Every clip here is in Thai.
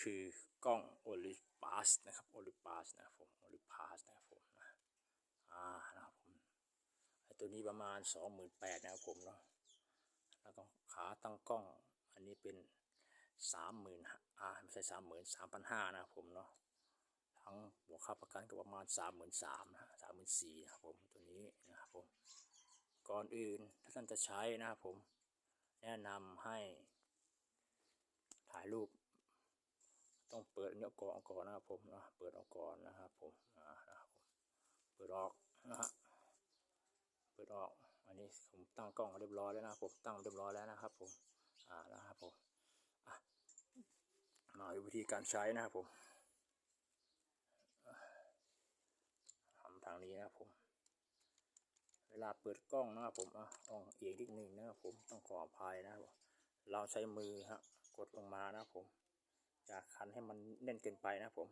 คือกล้องโอลิปัสนะครับโอลิปัสนะครับผมโอลิปัสนะครับผมอ่านะครับผมตัวนี้ประมาณสองหมื่นแปดนะครับผมเนาะแล้วก็ขาตั้งกล้องอันนี้เป็นสามหมื่นอ่าไม่ใช่สามหมื่นสามพันห้านะครับผมเนาะทั้งบวกค่าประกันก็ประมาณสามหมื่นสามนะสามหมื่นสี่นะครับผมตัวนี้นะครับผมก่อนอื่นถ้าท่านจะใช้นะครับผมแนะนำให้ถ่ายรูป ต้องเปิดอันนี้อกก่อนก่อนนะครับผมนะเปิดออกก่อนนะครับผมอ่านะครับผมเปิดออกนะฮะเปิดออกอันนี้ผมตั้งกล้องเรียบร้อยแล้วนะผมตั้งเรียบร้อยแล้วนะครับผมอ่านะครับผมอะมาวิธีการใช้นะครับผมทำทางนี้นะครับผม เวลาเปิดกล้องนะครับผมอะอ่องเอียงนิดนึงนะครับผมต้องขออภัยนะครับเราใช้มือฮะกดลงมานะครับผม อย่าคันให้มันแน่นเกินไปนะผม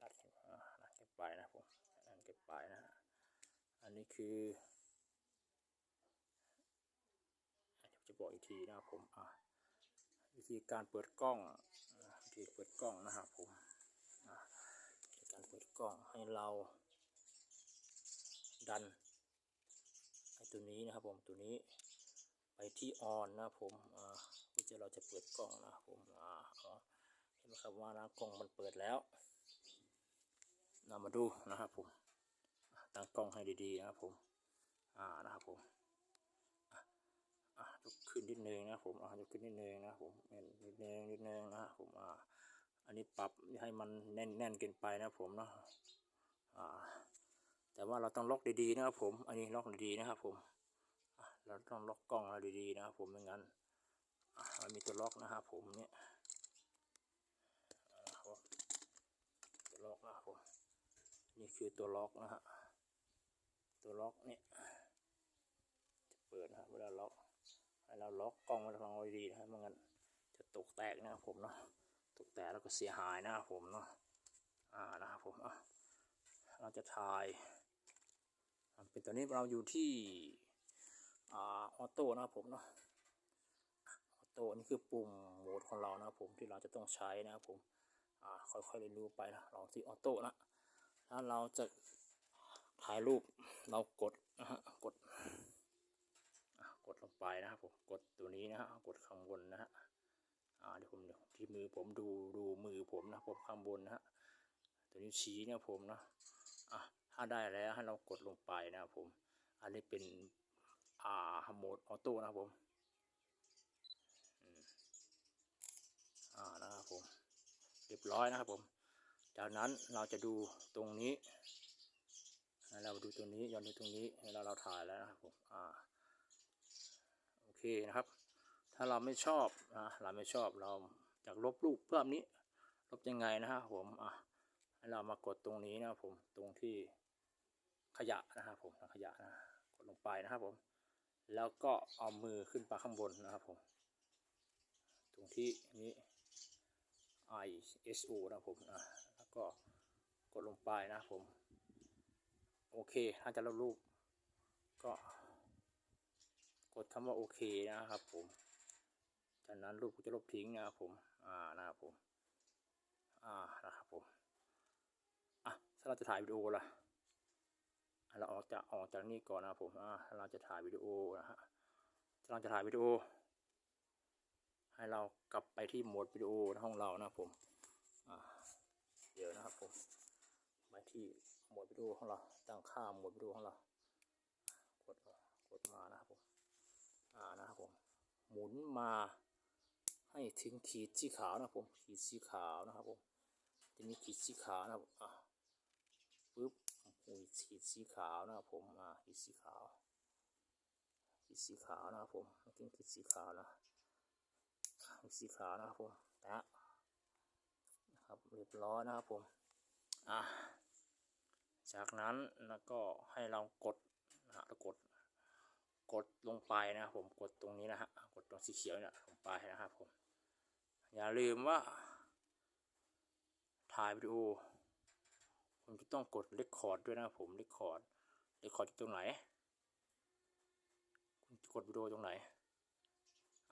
รัดเข็มอะรัดเก็บไปนะผมรัดเก็บไปนะอันนี้คือจะบอกอีกทีนะครับผมอะวิธีการเปิดกล้องวิธีเปิดกล้องนะครับผมการเปิดกล้องให้เราดันไอ้ตัวนี้นะครับผมตัวนี้ไปที่ออนนะผมอ่า เพื่อจะเราจะเปิดกล้องนะครับผมอ่าเห็นไหมครับว่านะกล้องมันเปิดแล้วเรามาดูนะครับผมตั้งกล้องให้ดีๆนะครับผมอ่านะครับผมอะยกขึ้นนิดนึงนะครับผมอะยกขึ้นนิดนึงนะครับผมนิดนิดนึงนิดนึงนะครับผมอ่าอันนี้ปรับให้มันแน่นแน่นเกินไปนะครับผมเนาะอ่าแต่ว่าเราต้องล็อกดีๆนะครับผม อันนี้ล็อกดีๆนะครับผมเราต้องล็อกกล้องเราดีๆนะครับผมไม่งั้น มันมีตัวล็อกนะครับผมเนี่ยตัวล็อกนะครับผมนี่คือตัวล็อกนะฮะตัวล็อกเนี่ยจะเปิดนะครับเวลาล็อกให้เราล็อกกล้องไว้ทางเราดีนะครับไม่งั้นจะตกแตกนะครับผมเนาะตกแตกแล้วก็เสียหายนะครับผมเนาะอ่านะครับผมอะเราจะถ่ายเป็นตอนนี้เราอยู่ที่อ่าออโต้นะครับผมเนาะ ออโต้นี่คือปุ่มโหมดของเรานะครับผมที่เราจะต้องใช้นะครับผมอ่าค่อยๆเรียนรู้ไปนะลองที่ออโต้นะถ้าเราจะถ่ายรูปเรากดนะฮะกดกดลงไปนะครับผมกดตัวนี้นะฮะกดข้างบนนะฮะอ่าเดี๋ยวผมเดี๋ยวที่มือผมดูดูมือผมนะผมข้างบนนะฮะตัวนี้ชี้เนี่ยผมนะอะถ้าได้แล้วให้เรากดลงไปนะครับผม อันนี้เป็นอ่าโหมดออโต้นะครับผมอืมอ่านะครับผม เรียบร้อยนะครับผม จากนั้นเราจะดูตรงนี้ เราดูตรงนี้ย้อนดูตรงนี้ให้เราเราถ่ายแล้วนะครับผมอ่าโอเคนะครับ ถ้าเราไม่ชอบนะเราไม่ชอบเราอยากลบรูปเพิ่มนี้ ลบยังไงนะครับผมอะให้เรามากดตรงนี้นะครับผมตรงที่ขยะนะครับผมขยะนะกดลงไปนะครับผม แล้วก็เอามือขึ้นไปข้างบนนะครับผม ตรงที่นี้ ISO นะผมอะแล้วก็กดลงไปนะผม โอเคถ้าจะลบรูป ก็กดคำว่าโอเคนะครับผม จากนั้นรูปก็จะลบทิ้งนะครับผม อ่านะครับผม อ่านะครับผม อะถ้าเราจะถ่ายวิดีโอล่ะเราออกจากออกจากนี่ก่อนนะครับผม อะถ้าเราจะถ่ายวิดีโอนะฮะถ้าเราจะถ่ายวิดีโอ ให้เรากลับไปที่โหมดวิดีโอในห้องเรานะครับผมเดี๋ยวนะครับผมไปที่โหมดวิดีโอของเราตั้งค่าโหมดวิดีโอของเรากดกดมานะครับผมอ่านะครับผมหมุนมาให้ถึงขีดสีขาวนะครับผมขีดสีขาวนะครับผมจะมีขีดสีขาวนะครับอะปึ๊บอุ้ยขีดสีขาวนะครับผมอ่าขีดสีขาวขีดสีขาวนะครับผมเป็นขีดสีขาวนะ สีขาวนะครับผมแตะนะครับเรียบร้อยนะครับผมอะจากนั้นแล้วก็ให้เรากดนะฮะแล้วกดกดลงไปนะครับผมกดตรงนี้นะฮะกดตรงสีเขียวเนี่ยลงไปนะครับผมอย่าลืมว่า ถ่ายวิดีโอผมจะต้องกดเรคคอร์ดด้วยนะครับผมเรคคอร์ดเรคคอร์ดตรงไหนคุณกดวิดีโอตรงไหน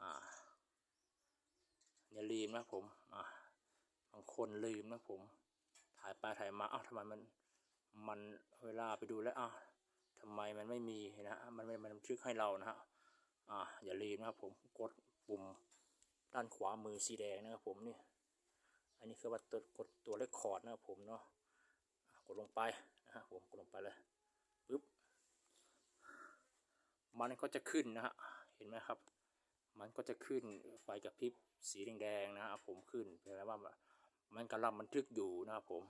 อ่า อย่า ลืมนะผมอะบางคนลืมนะผม ถ่ายไปถ่ายมาอ้าวทำไมมันมันเวลาไปดูแล้วอ้าวทำไมมันไม่มีนะมันไม่มันบันทึกให้เรานะฮะอ่าอย่าลืมนะครับผมกดปุ่มด้านขวามือสีแดงนะครับผมนี่อันนี้คือว่าตัวกดตัวเลคคอร์ดนะครับผมเนาะะกดลงไปนะฮะผมกดลงไปเลยปึ๊บมันก็จะขึ้นนะฮะเห็นไหมครับ มันก็จะขึ้นไฟกระพริบสีแดงๆนะครับผมขึ้นแปลว่ามันกำลังบันทึกอยู่นะครับผม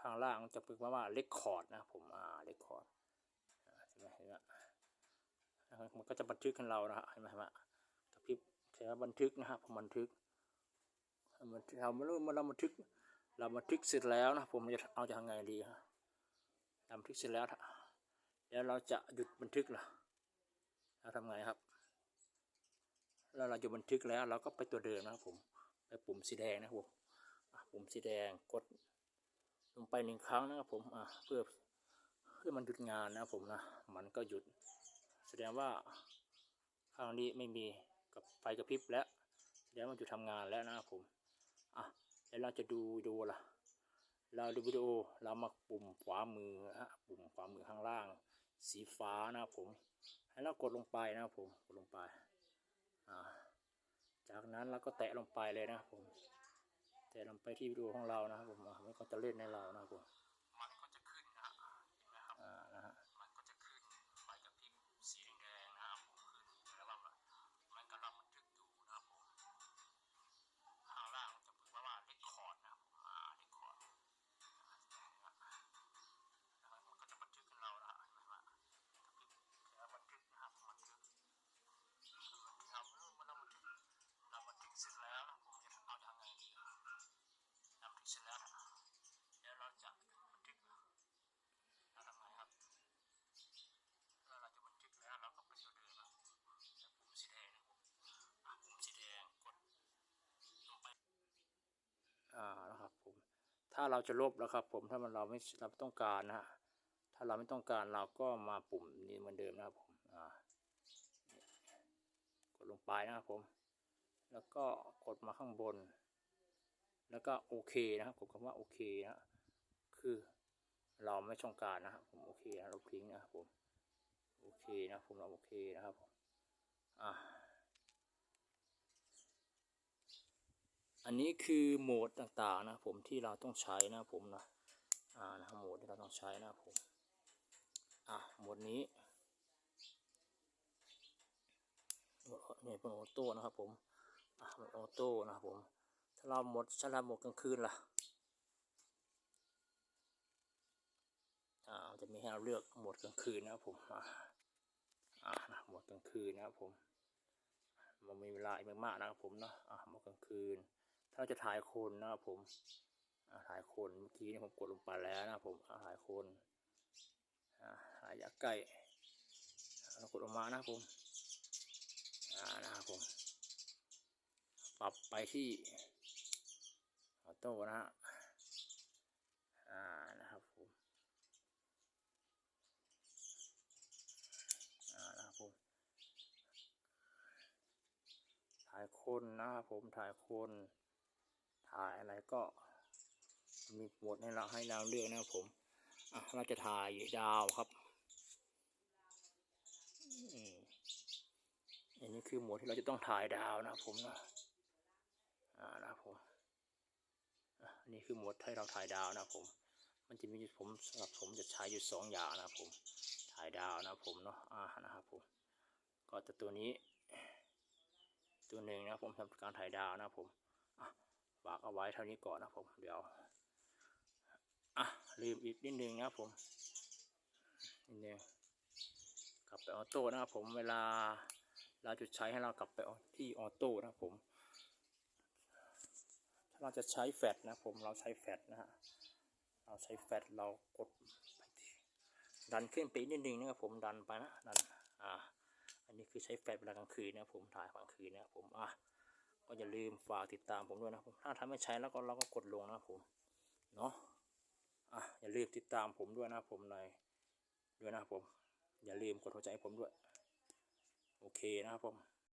ข้างล่างจะเป็นว่าเลคคอร์ดนะผมอ่าเลคคอร์ดใช่ไหมเห็นไหมมันก็จะบันทึกให้เรานะเห็นไหมเห็นไหมกระพริบแค่บันทึกนะครับผมบันทึกมันเราไม่รู้มันเราบันทึก เราบันทึกเสร็จแล้วนะผมจะเอาจะทำไงดีฮะบันทึกเสร็จแล้วแล้วเราจะหยุดบันทึกเหรอเราทำไงครับ แล้วเราจะบันทึกแล้วเราก็ไปตัวเดิมนะครับผมไปปุ่มสีแดงนะครับผมปุ่มสีแดงกดลงไปหนึ่งครั้งนะครับผมเพื่อเพื่อมันหยุดงานนะครับผมนะมันก็หยุด แสดงว่าข้างนี้ไม่มีกับไฟกระพริบแล้วแสดงว่าหยุดทำงานแล้วนะครับผมอะแล้วเราจะดูวิดีโอล่ะเราดูวิดีโอเรามาปุ่มขวามือฮะปุ่มขวามือข้างล่าง สีฟ้านะครับผม ให้เรากดลงไปนะครับผมกดลงไป จากนั้นเราก็แตะลงไปเลยนะครับผม แตะลงไปที่วิดีโอของเรานะครับผมมันก็จะเล่นในเรานะครับผมมันก็จะขึ้นนะฮะเห็นไหมครับอ่านะฮะมันก็จะขึ้นไฟกระพริบสีแดงๆนะครับผมขึ้นแล้วว่ามันกำลังบันทึกอยู่นะครับผมข้างล่างจะเป็นว่าเลคคอร์ดนะครับผมอ่าเลคคอร์ด นะครับมันก็จะบันทึกให้เรานะเห็นไหมว่ากระพริบแล้วบันทึกนะครับบันทึกเราเมื่อเราบันทึกเราบันทึกเสร็จแล้วนะผมจะเอาทางไงดีเราบันทึกเสร็จแล้วนะแล้วเราจะบันทึกเราทำไงครับแล้วเราจะบันทึกแล้วเราก็ไปตัวเดิมนะแล้วปุ่มสีแดงนะผมอะปุ่มสีแดงกดลงไป อ่านะครับผม ถ้าเราจะลบแล้วครับผมถ้ามันเราไม่เราไม่ต้องการนะฮะถ้าเราไม่ต้องการเราก็มาปุ่มนี้เหมือนเดิมนะครับผมอ่ากดลงไปนะครับผม แล้วก็กดมาข้างบน แล้วก็โอเคนะครับกดคำว่าโอเคนะคือเราไม่ต้องการนะครับผมโอเคนะเราทิ้งนะครับผมโอเคนะผมเราโอเคนะครับผมอ่า อันนี้คือโหมดต่างๆนะผมที่เราต้องใช้นะผมนะอ่านะโหมดที่เราต้องใช้นะผมอะโหมดนี้นี่เป็นออโต้นะครับผมอะโหมดออโต้นะครับผมถ้าเราหมดถ้าเราโหมดกลางคืนล่ะอ่าจะมีให้เราเลือกโหมดกลางคืนนะครับผมอ่าอ่านะโหมดกลางคืนนะครับผมมันมีเวลาอีกมากๆนะครับผมเนาะอะโหมดกลางคืน ถ้าเราจะถ่ายคนนะครับผมถ่ายคนเมื่อกี้นี่ผมกดลงไปแล้วนะครับผมถ่ายคนอ่าระยะใกล้เรากดออกมานะครับผมนะครับผม ปรับไปที่ออโต้นะฮะอ่านะครับผมอ่านะครับผมถ่ายคนนะครับผมถ่ายคน ถ่ายอะไรก็ มีโหมดให้เราให้เราเลือกนะครับผมอะเราจะถ่ายดาวครับอันนี้คือโหมดที่เราจะต้องถ่ายดาวนะครับผมนะอ่านะครับผมอันนี้คือโหมดให้เราถ่ายดาวนะครับผม มันจะมีผมสำหรับผมจะใช้อยู่สองอย่างนะครับผม ถ่ายดาวนะครับผมเนาะอ่านะครับผม ก็จะตัวนี้ ตัวหนึ่งนะครับผมทำการถ่ายดาวนะครับผมอะ ฝากเอาไว้เท่านี้ก่อนนะผม เดี๋ยว อะลืมอีกนิดนึงนะผมนิดนึงกลับไปออโต้นะครับผมเวลาเราจะใช้ให้เรากลับไปที่ออโต้นะผม ถ้าเราจะใช้แฟลชนะผมเราใช้แฟลชนะฮะเราใช้แฟลชเรากดไปที่ดันขึ้นไปนิดนึงนะครับผมดันไปนะดันอ่าอันนี้คือใช้แฟลชเวลากลางคืนนะผมถ่ายกลางคืนนะผมอะ ก็อย่าลืมฝากติดตามผมด้วยนะครับผมถ้าทำไม่ใช้แล้วก็เราก็กดลงนะครับผมเนาะอะอย่าลืมติดตามผมด้วยนะครับผมในด้วยนะครับผม อย่าลืมกดหัวใจให้ผมด้วย โอเคนะครับผม